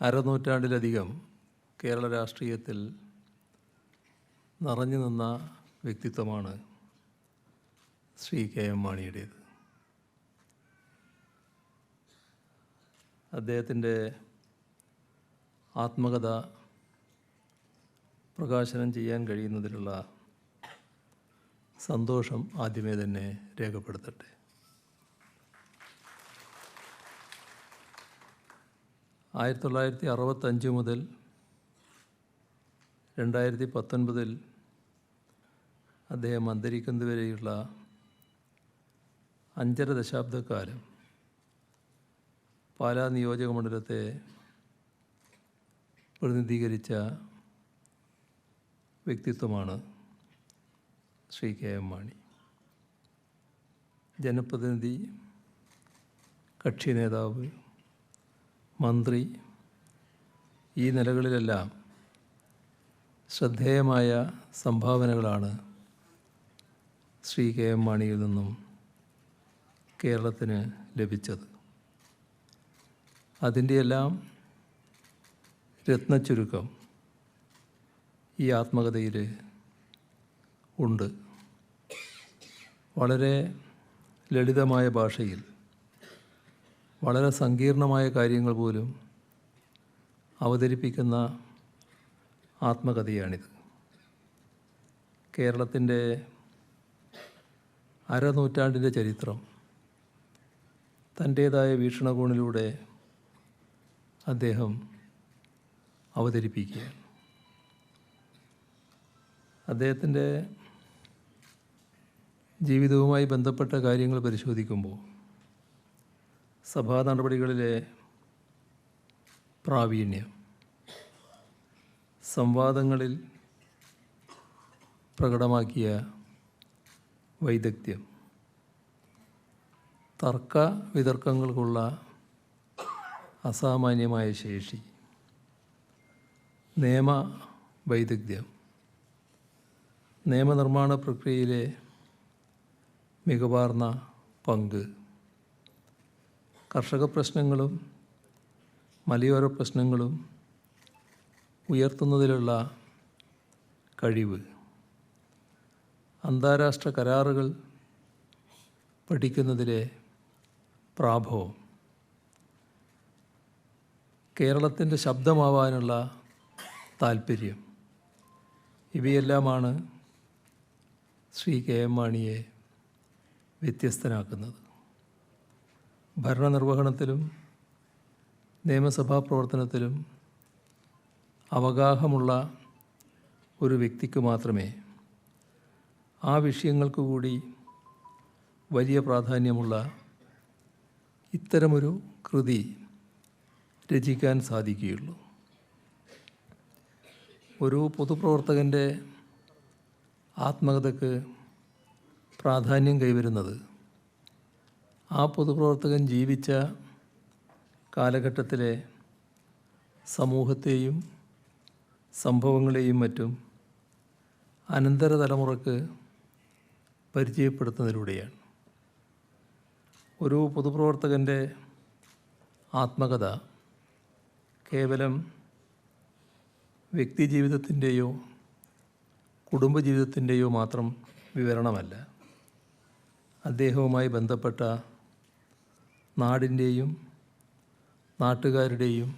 അരനൂറ്റാണ്ടിലധികം കേരള രാഷ്ട്രീയത്തിൽ നിറഞ്ഞു നിന്ന വ്യക്തിത്വമാണ് ശ്രീ കെ എം മാണിയുടേത്. അദ്ദേഹത്തിന്റെ ആത്മകഥ പ്രകാശനം ചെയ്യാൻ കഴിയുന്നതിലുള്ള സന്തോഷം ആദ്യമേ തന്നെ രേഖപ്പെടുത്തട്ടെ. ആയിരത്തി തൊള്ളായിരത്തി അറുപത്തഞ്ച് മുതൽ രണ്ടായിരത്തി പത്തൊൻപതിൽ അദ്ദേഹം അന്തരിക്കുന്നതുവരെയുള്ള അഞ്ചര ദശാബ്ദക്കാലം പാലാ നിയോജക മണ്ഡലത്തെ പ്രതിനിധീകരിച്ച വ്യക്തിത്വമാണ് ശ്രീ കെ എം മാണി. ജനപ്രതിനിധി കക്ഷി നേതാവ് മന്ത്രി ഈ നിലകളിലെല്ലാം ശ്രദ്ധേയമായ സംഭാവനകളാണ് ശ്രീ കെ എം മാണിയിൽ നിന്നും കേരളത്തിന് ലഭിച്ചത്. അതിന്റെയെല്ലാം രത്നച്ചുരുക്കം ഈ ആത്മകഥയിൽ ഉണ്ട്. വളരെ ലളിതമായ ഭാഷയിൽ വളരെ സങ്കീർണമായ കാര്യങ്ങൾ പോലും അവതരിപ്പിക്കുന്ന ആത്മകഥയാണിത്. കേരളത്തിന്റെ അരനൂറ്റാണ്ടിന്റെ ചരിത്രം തന്റേതായ വീക്ഷണകോണിലൂടെ അദ്ദേഹം അവതരിപ്പിക്കുകയാണ്. അദ്ദേഹത്തിന്റെ ജീവിതവുമായി ബന്ധപ്പെട്ട കാര്യങ്ങൾ പരിശോധിക്കുമ്പോൾ സഭാ നടപടികളിലെ പ്രാവീണ്യം. സംവാദങ്ങളിൽ പ്രകടമാക്കിയ വൈദഗ്ധ്യം. തർക്ക വിതർക്കങ്ങൾക്കുള്ള അസാമാന്യമായ ശേഷി. നിയമ വൈദഗ്ധ്യം. നിയമനിർമ്മാണ പ്രക്രിയയിലെ മികവാർന്ന പങ്ക്. കർഷക പ്രശ്നങ്ങളും മലയോര പ്രശ്നങ്ങളും ഉയർത്തുന്നതിലുള്ള കഴിവ്. അന്താരാഷ്ട്ര കരാറുകൾ പഠിക്കുന്നതിലെ പ്രാഭവം. കേരളത്തിന്റെ ശബ്ദമാവാനുള്ള താല്പര്യം ഇവയെല്ലാമാണ് ശ്രീ കെ എം മാണിയെ വ്യത്യസ്തനാക്കുന്നത്. ഭരണനിർവഹണത്തിലും നിയമസഭാ പ്രവർത്തനത്തിലും അവഗാഹമുള്ള ഒരു വ്യക്തിക്ക് മാത്രമേ ആ വിഷയങ്ങൾക്ക് കൂടി വലിയ പ്രാധാന്യമുള്ള ഇത്തരമൊരു കൃതി രചിക്കാൻ സാധിക്കുകയുള്ളൂ. ഒരു പൊതുപ്രവർത്തകന്റെ ആത്മകഥയ്ക്ക് പ്രാധാന്യം കൈവരുന്നത് ആ പൊതുപ്രവർത്തകൻ ജീവിച്ച കാലഘട്ടത്തിലെ സമൂഹത്തെയും സംഭവങ്ങളെയും മറ്റും അനന്തര തലമുറയ്ക്ക് പരിചയപ്പെടുത്തുന്നതിലൂടെയാണ്. ഒരു പൊതുപ്രവർത്തകന്റെ ആത്മകഥ കേവലം വ്യക്തിജീവിതത്തിന്റെയോ കുടുംബജീവിതത്തിന്റെയോ മാത്രം വിവരണമല്ല. അദ്ദേഹവുമായി ബന്ധപ്പെട്ട നാടിന്റെയും നാട്ടുകാരുടെയും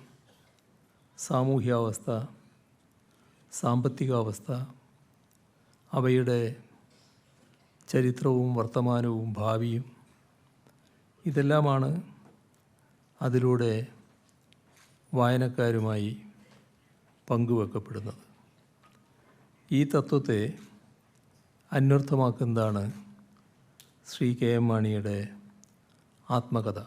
സാമൂഹ്യാവസ്ഥ സാമ്പത്തികാവസ്ഥ അവയുടെ ചരിത്രവും വർത്തമാനവും ഭാവിയും ഇതെല്ലാമാണ് അതിലൂടെ വായനക്കാരുമായി പങ്കുവെക്കപ്പെടുന്നത്. ഈ തത്വത്തെ അന്വർത്ഥമാക്കുന്നതാണ് ശ്രീ കെ എം മാണിയുടെ ആത്മകഥ